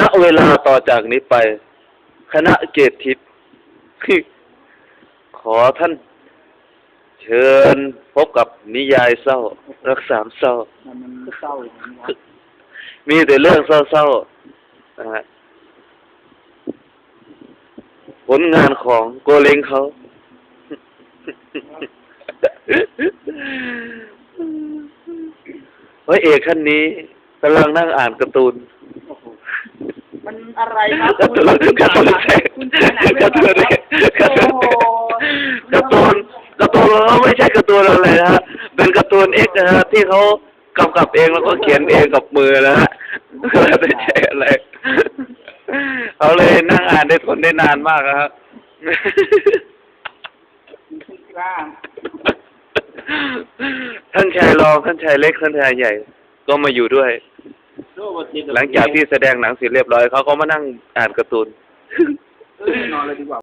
ณเวลาต่อจากนี้ไป คณะเกตทิพย์ขอท่าน เชิญพบกับนิยายเศร้า รักสามเศร้า มันเศร้าอย่างนี้วะมีแต่เรื่องเศร้าๆนะฮะผลงานของโกเลงเขา พระเอกท่านนี้กำลังนั่งอ่านการ์ตูน มันอะไรครับการ์ตูนคุณการ์ตูนคุณถ่ายหนการ์ตูนอะไรครับการ์ตูนการ์ตูนการ์ตูนเราไม่ใช่การ์ตูนอะไรนะฮะเป็นการ์ตูนเอ็กนะฮะที่เขากำกับเองแล้วก็เขียนเองกับมือนะฮะไม่ใช่อะไรเขาเลยนั่งอ่านได้ทนได้นานมากครับท่านชายรองท่านชายเล็กท่านชายใหญ่ ก็มาอยู่ด้วย หลังจากที่แสดงหนังเสร็จเรียบร้อยเขาก็มานั่งอ่านการ์ตูน นอนเลยดีกว่า